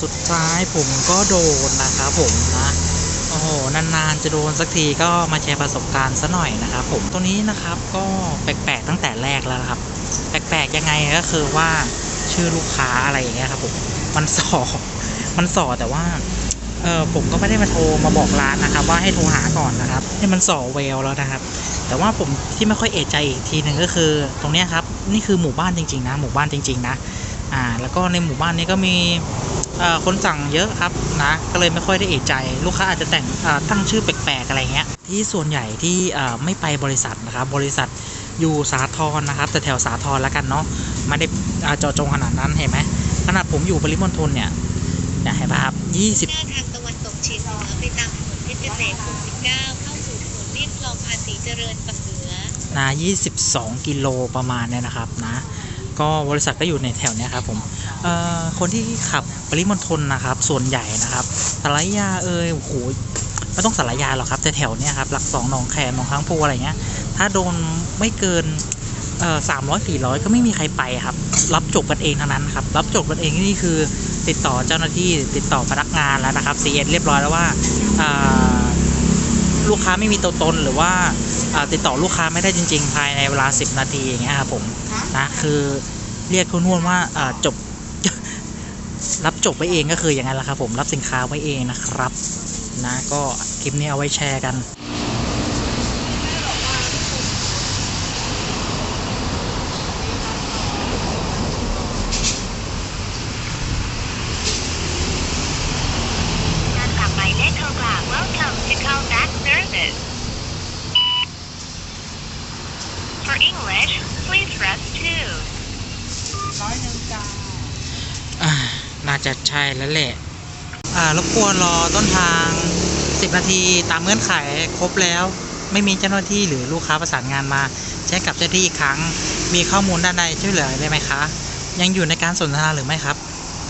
สุดท้ายผมก็โดนนะครับผมนะ โอ้โห นานๆจะโดนสักทีก็มาแชร์ประสบการณ์ซะหน่อยนะครับผม ตัวนี้นะครับก็แปลกๆตั้งแต่แรกแล้วครับ แปลกๆยังไงก็คือว่าชื่อลูกค้าอะไรอย่างเงี้ยครับผม มันสอ มันสอแต่ว่า เออผมก็ไม่ได้มาโทรมาบอกร้านนะครับ ว่าให้โทรหาก่อนนะครับนี่มันส่อเวลแล้วนะครับ แต่ว่าผมที่ไม่ค่อยเอะใจอีกทีหนึ่งก็คือ ตรงนี้ครับนี่คือหมู่บ้านจริงๆนะ หมู่บ้านจริง ๆ นะอ่าแล้วก็ในหมู่บ้านนี้ก็มีเอ่อคนสั่งเยอะครับนะก็เลยไม่ค่อยได้เอะใจ ลูกค้าอาจจะแต่งอ่าตั้งชื่อแปลกๆอะไรเงี้ยที่ส่วนใหญ่ที่เอ่อไม่ไปบริษัทนะครับ บริษัทอยู่สาทรนะครับ แต่แถวสาทรแล้วกันเนาะไม่ได้เจาะจงขนาดนั้นเห็นไหมขนาดผมอยู่ปริมณฑลเนี่ย นี่ยเห็นปะครับหน้าทางตะวันตกเฉียงเหนือไปตามถนนเพชรเกษมวง19เข้าสู่ถนนเลียบคลองภาษีเจริญฝั่งเหนือ20นะ22 กิโลประมาณเนี่ยนะครับนะ ก็บริษัทก็อยู่ในแถวเนี้ยครับผมเอ่อคนที่ขับปริมณฑลนะครับ ส่วนใหญ่นะครับสารยาเอยโอ้โหไม่ต้องสารยาหรอกครับแต่แถวเนี้ยครับหลักสองหนองแคหนองค้างพูอะไรเงี้ย ถ้าโดนไม่เกินเอ่อสามร้อยสี่ร้อยก็ไม่มีใครไปครับ รับจบกันเองทั้งนั้นครับ รับจบกันเองนี่คือ ติดต่อเจ้าหน้าที่ติดต่อพนักงานแล้วนะครับ CS เรียบร้อยแล้วว่าลูกค้าไม่มีตัวตนหรือว่าติดต่อลูกค้าไม่ได้จริง ๆ ภายในเวลา 10 นาทีอย่างเงี้ยครับผมนะคือเรียกทุ่นว่าอ่าจบรับจบไว้เองก็คืออย่างนั้นแหละครับผมรับสินค้าไว้เองนะครับ นะก็คลิปนี้เอาไว้แชร์กัน การกลับหมายเลขโทรกลับ Welcome to call back service For English please press 2อ่าน่าจะใช่แล้วแหละ อ่ารบกวนรอต้นทาง 10 นาทีตามเงื่อนไขครบแล้ว ไม่มีเจ้าหน้าที่หรือลูกค้าประสานงานมาแจ้งกับเจ้าหน้าที่อีกครั้ง มีข้อมูลด้านใดช่วยเหลือได้ไหมคะ ยังอยู่ในการสนทนาหรือไม่ครับ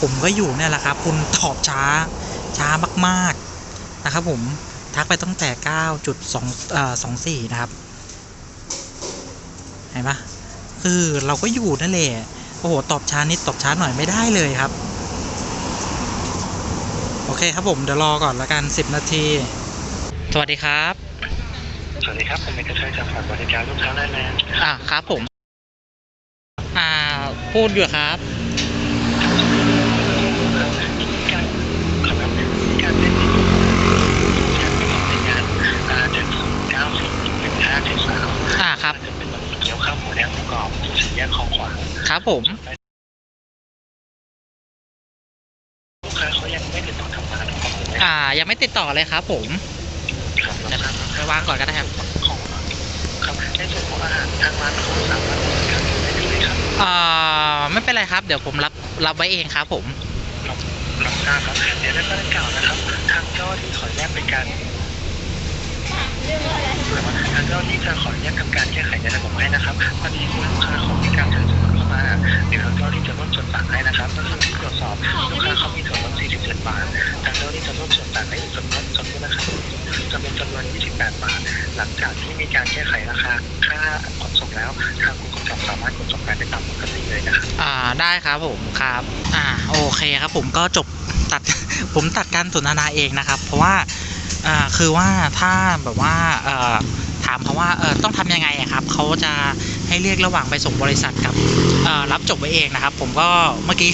ผมก็อยู่เนี่ยแหละครับ คุณตอบช้าช้ามาก ๆ นะครับผม ทักไปตั้งแต่ 9.2เอ่อ24 นะครับ เห็นปะคือเราก็อยู่นั่นแหละ โอ้โห ตอบช้านิดตอบช้าหน่อยไม่ได้เลยครับ โอเคครับผม เดี๋ยวรอก่อนละกัน 10 นาที สวัสดีครับ สวัสดีครับ ผมเอกชัยจากฝ่ายบริการลูกค้าไลน์แมนอ่าครับผม อ่า พูดอยู่ครับ การขอรับการเล่นที่การเป็นในงานอ่าเจ็ดศูนย์เก้าสี่หนึ่งห้าเจ็ดสาม อ่าครับ จะเป็นแบบเกี๊ยวข้าวหมูแดงหมูกรอบสี่แยกคลองขวาง ครับ ผมลูกค้าเขายังไม่ติดต่อกลับมานะครับผมอ่า ยังไม่ติดต่อเลยครับผมครับเดี๋ยวไปวางก่อนก็ได้ครับของครับในส่วนของอาหารทางร้านเขาสามารถบริการได้เลยครับอ่าไม่เป็นไรครับ เดี๋ยวผมรับรับไว้เองครับผมรับรับทราบครับเดี๋ยวได้ประกล่าวนะครับ ทางเจ้าที่ขออนุญาตเป็นการทางเจ้าที่จะขออนุญาตทำการแก้ไขในระบบให้นะครับพอดีคุณลูกค้าเขามีการถือส่วนลดเข้า มาเดี๋ยวทางเจ้าที่จะลดส่วนต่างให้นะครับก็คือที่ตรวจสอบลูกค้าเขามีส่วนลด47บาททางเจ้าที่จะลดส่วนต่างให้ส่วนลดส่วนลดนะครับจะเป็นจำนวน28บาท หลังจากที่มีการแก้ไขราคาค่าขนส่งแล้วทางคุณคนขับสามารถขนส่งไปได้ตามปกติเลยนะครับอ่าได้ครับผมครับอ่าโอเคครับผมก็จบตัดผมตัดการสนทนาเองนะครับ เพราะว่าอ่าคือว่าถ้าแบบว่าเอ่อถามเขาว่าเออต้องทำยังไงอะครับเขาจะ ให้เรียกระหว่างไปส่งบริษัทกับรับจบไว้เองนะครับ ผมก็เมื่อกี้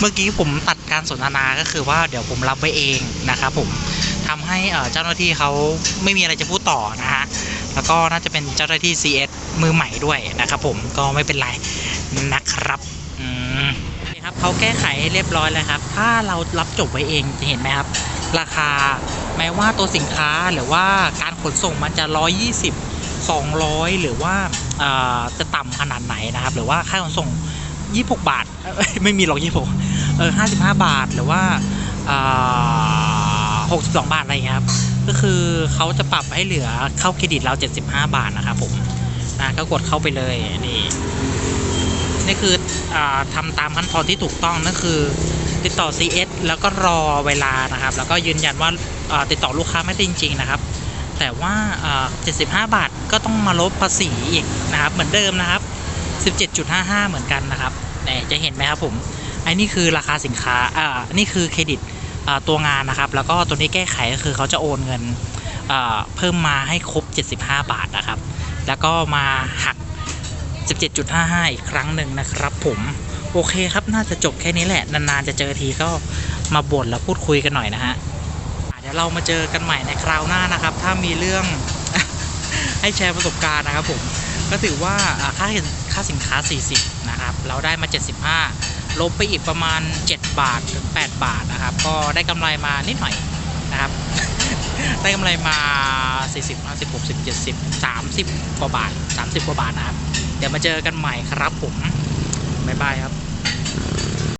เมื่อกี้ผมตัดการสนทนาก็คือว่าเดี๋ยวผมรับไว้เองนะครับผมทำให้เจ้าหน้าที่เขาไม่มีอะไรจะพูดต่อนะฮะแล้วก็น่าจะเป็นเจ้าหน้าที่ CS มือใหม่ด้วยนะครับผมก็ไม่เป็นไรนะครับนี่ครับเขาแก้ไขให้เรียบร้อยแล้วครับ ถ้าเรารับจบไว้เองจะเห็นไหมครับ ราคาแม้ว่าตัวสินค้าหรือว่าการขนส่งมันจะ 120 200 หรือว่าจะต่ำขนาดไหนนะครับ หรือว่าค่าขนส่ง 26 บาท ไม่มีหรอก26เออ55 บาทหรือว่าเอ่อ62 บาทอะไรเงี้ยครับ ก็คือเขาจะปรับให้เหลือเข้าเครดิตเรา 75 บาทนะครับผมนะก็กดเข้าไปเลยนี่นี่คืออทำตามขั้นตอนที่ถูกต้องนั่นคือ ติดต่อ CS แล้วก็รอเวลานะครับ แล้วก็ยืนยันว่าติดต่อลูกค้าไม่ได้จริง ๆ นะครับ แต่ว่า 75 บาทก็ต้องมาลบภาษีอีกนะครับ เหมือนเดิมนะครับ 17.55 เหมือนกันนะครับเนี่ยจะเห็นไหมครับผมไอ้นี่คือราคาสินค้าอ่านี่คือเครดิตตัวงานนะครับ แล้วก็ตัวนี้แก้ไขก็คือเขาจะโอนเงินอ่าเพิ่มมาให้ครบ 75 บาทนะครับ แล้วก็มาหัก 17.55 อีกครั้งหนึ่งนะครับ ผมโอเคครับน่าจะจบแค่นี้แหละ นานๆจะเจอทีก็มาบ่นแล้วพูดคุยกันหน่อยนะฮะ ดี๋ยวเรามาเจอกันใหม่ในคราวหน้านะครับ ถ้ามีเรื่องให้แชร์ประสบการณ์นะครับผมก็ถือว่าค่าเห็นค่าสินค้า 40 นะครับ เราได้มา 75 ลบไปอีกประมาณ 7 บาทถึง 8 บาทนะครับ ก็ได้กำไรมานิดหน่อยนะครับ ได้กำไรมา 40 50 60 70 30 กว่าบาท 30 กว่าบาทนะครับ เดี๋ยวมาเจอกันใหม่ครับผม บ๊ายบายครับ